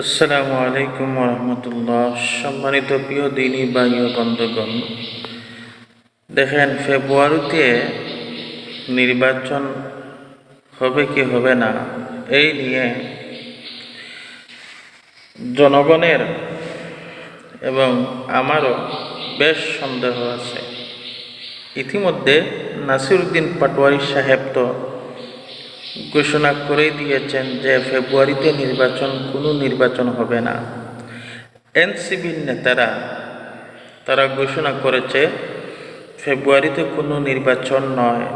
আসসালামু আলাইকুম রহমতুল্লাহ। সম্মানিত প্রিয় দিনী ও বন্ধুগণ, দেখেন ফেব্রুয়ারিতে নির্বাচন হবে কি হবে না, এই নিয়ে জনগণের এবং আমারও বেশ সন্দেহ আছে। ইতিমধ্যে নাসিরুদ্দিন পাটোয়ারি সাহেব তো ঘোষণা করে দিয়েছেন যে ফেব্রুয়ারিতে নির্বাচন, কোনো নির্বাচন হবে না। এনসিবির নেতারা, তারা ঘোষণা করেছে, ফেব্রুয়ারিতে কোনো নির্বাচন নয়।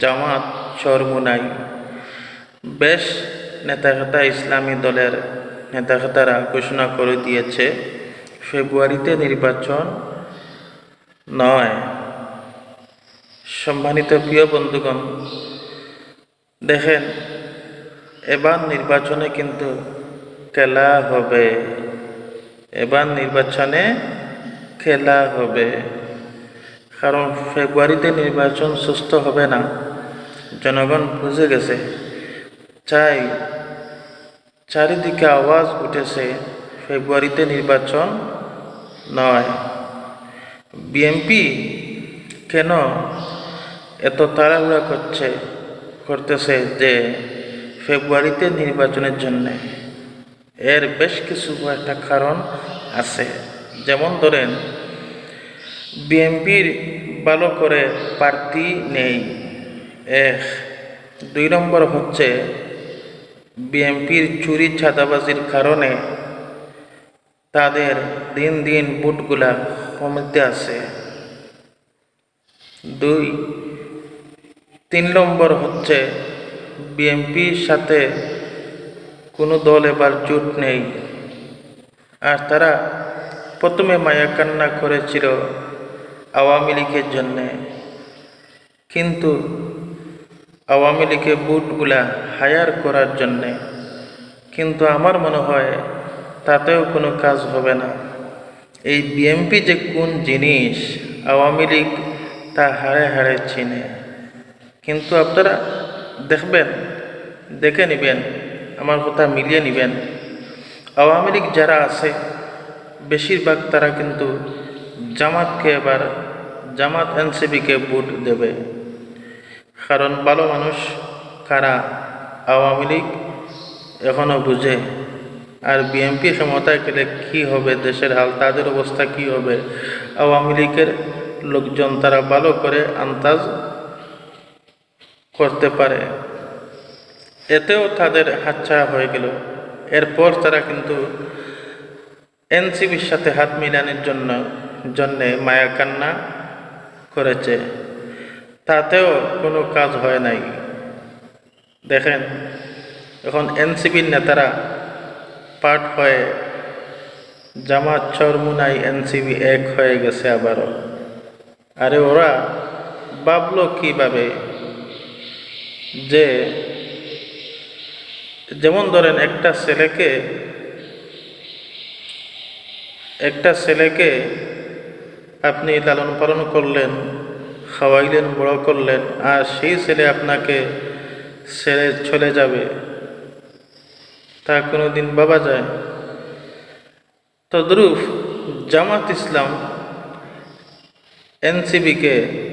জামাত চরমুনাই বেশ নেতাখাতা ইসলামী দলের নেতাখাতারা ঘোষণা করে দিয়েছে, ফেব্রুয়ারিতে নির্বাচন নয়। সম্মানিত প্রিয় বন্ধুগণ দেখেন, এবার নির্বাচনে কিন্তু খেলা হবে। এবার নির্বাচনে খেলা হবে। কারণ ফেব্রুয়ারিতে নির্বাচন সুস্থ হবে না। জনগণ বুঝে গেছে। চাই, চারিদিকে আওয়াজ উঠেছে, ফেব্রুয়ারিতে নির্বাচন নয়। বিএমপি কেন এত তাড়াহুড়া করছে? করতেছে যে ফেব্রুয়ারিতে নির্বাচনের জন্য। এর বেশ কিছু একটা কারণ আছে। যেমন ধরেন, বিএনপির ভালো করে প্রার্থী নেই। এক। দুই নম্বর হচ্ছে, বিএনপির চুরি ছাদাবাজির কারণে তাদের দিন দিন বুটগুলা কমতে আছে। দুই। তিন নম্বর হচ্ছে, বিএনপির সাথে কোনো দল এবার জোট নেই। আর তারা প্রথমে মায়াকান্না করেছিল আওয়ামী লীগের জন্যে। কিন্তু আওয়ামী লীগের বুটগুলা হায়ার করার জন্যে। কিন্তু আমার মনে হয় তাতেও কোনো কাজ হবে না। এই বিএমপি যে কোন জিনিস আওয়ামী লীগ তা হাড়ে হাড়ে চিনে। কিন্তু আপনারা দেখবেন, দেখে নেবেন, আমার কথা মিলিয়ে নেবেন। আওয়ামী লীগ যারা আছে, বেশিরভাগ তারা কিন্তু জামাতকে এবার, জামাত এনসিবিকে ভোট দেবে। কারণ ভালো মানুষ কারা? আওয়ামী লীগ এখনও বুঝে। আর বিএনপি ক্ষমতায় গেলে কী হবে? দেশের হাল, তাদের অবস্থা কী হবে? আওয়ামী লীগের লোকজন তারা ভালো করে আন্দাজ করতে পারে। এতেও তাদের হাতছাড়া হয়ে গেল। এরপর তারা কিন্তু এনসিবির সাথে হাত মিলানোর জন্য, জন্যে মায়া কান্না করেছে। তাতেও কোনো কাজ হয় নাই। দেখেন, এখন এনসিবির নেতারা পাঠ হয়ে জামাত চরমুনাই এনসিবি এক হয়ে গেছে আবারও। আরে ওরা ভাবলো কীভাবে? যে যেমন ধরেন একটা ছেলেকে একটা ছেলেকে আপনি লালন পালন করলেন, খাওয়াইলেন, বড় করলেন, আর সেই ছেলে আপনাকে ছেড়ে চলে যাবে, তা কোনো দিন বাবা যায়? তদ্রুপ জামাত ইসলাম এনসিবিকে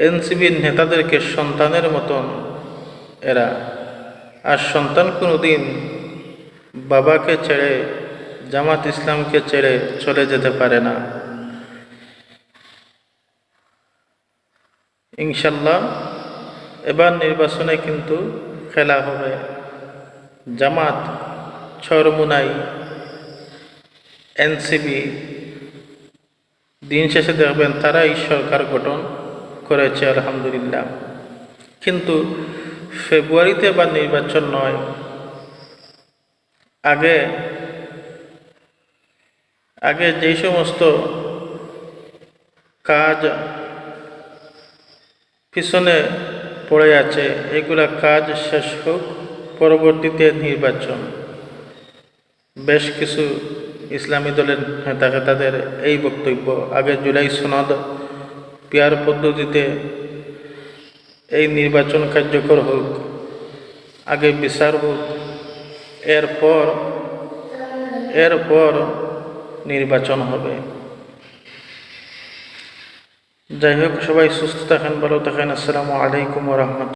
এনসিবির নেতাদেরকে সন্তানের মতন এরা। আর সন্তান কোনো দিন বাবাকে ছেড়ে, জামাত ইসলামকে ছেড়ে চলে যেতে পারে না। ইনশাল্লাহ এবার নির্বাচনে কিন্তু খেলা হবে। জামাত ছরমুনাই এনসিবি। দিন শেষে দেখবেন তারাই সরকার গঠন। করেছে, আলহামদুলিল্লাহ। কিন্তু ফেব্রুয়ারিতে বা নির্বাচন নয়। আগে আগে যেই সমস্ত কাজ পিছনে পড়ে আছে, এগুলা কাজ শেষ হোক, পরবর্তীতে নির্বাচন। বেশ কিছু ইসলামী দলের নেতা তাদের এই বক্তব্য, আগে জুলাই সনদ পেয়ার পদ্ধতিতে এই নির্বাচন কার্যকর হোক, আগে বিচার হোক, এরপর এরপর নির্বাচন হবে। যাই হোক, সবাই সুস্থ থাকেন, ভালো থাকেন। আসসালামু আলাইকুম রহমত